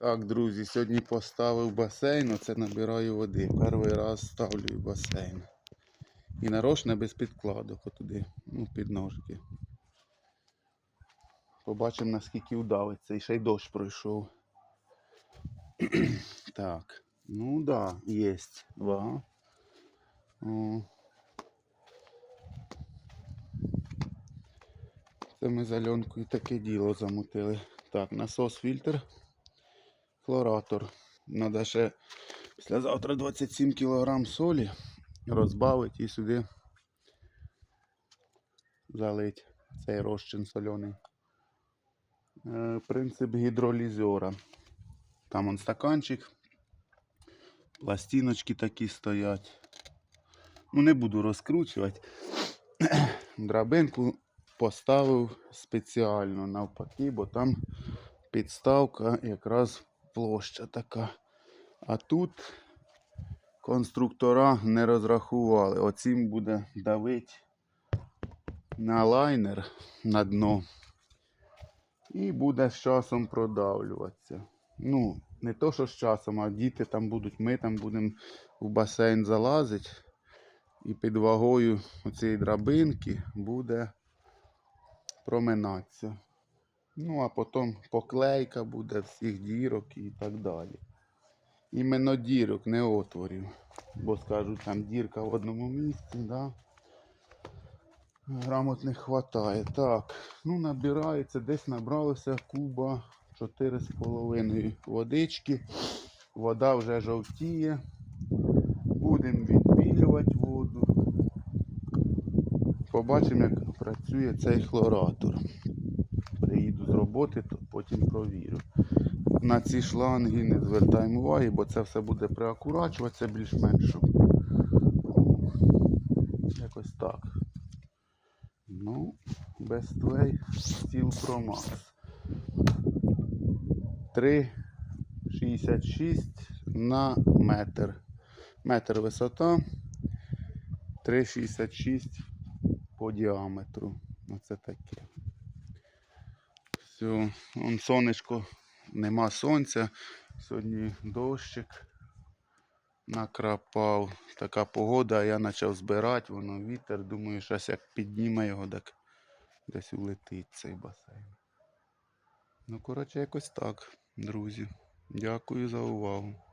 Так, друзі, сьогодні поставив басейн, оце набираю води. Перший раз ставлю басейн. І нарочно без підкладок отуди, ну, під ножки. Побачимо наскільки удавиться. І ще й дощ пройшов. так, ну да, є. Два. О. Це ми з Альонкою таке діло замутили. Так, насос фільтр. Хлоратор. Надо ще післязавтра 27 кг солі розбавити і сюди залить цей розчин соляний. Е, Принцип гідролізера. Там он стаканчик. Пластиночки такі стоять. Ну, не буду розкручувати. Драбинку поставив спеціально навпаки, бо там підставка якраз площа така. А тут конструктора не розрахували. Оцім буде давити на лайнер на дно. І буде з часом продавлюватися. Ну, не то, що з часом, а діти там будуть, ми там будемо в басейн залазити. І під вагою цієї драбинки буде проминатися. Ну, а потім поклейка буде всіх дірок і так далі. Іменно дірок, не отворів. Бо скажуть, там дірка в одному місці, да? Грамотних хватає. Так, ну набирається, десь набралося куба 4,5 водички. Вода вже жовтіє. Будемо відбілювати воду. Побачимо, як працює цей хлоратор. Приїду з роботи, то потім провірю. На ці шланги не звертаємо уваги, бо це все буде приакурачуватися більш-менш. щоб, Якось так. Ну, Bestway Steel Pro Max. 3,66 на метр. Метр висота. 3,66 по діаметру. Оце таке. Все, он сонечко, нема сонця. Сьогодні дощик накрапав. Така погода, я почав збирати, воно вітер. Думаю, щось як підніме його, так десь улетить цей басейн. Ну, коротше, якось так, друзі. Дякую за увагу.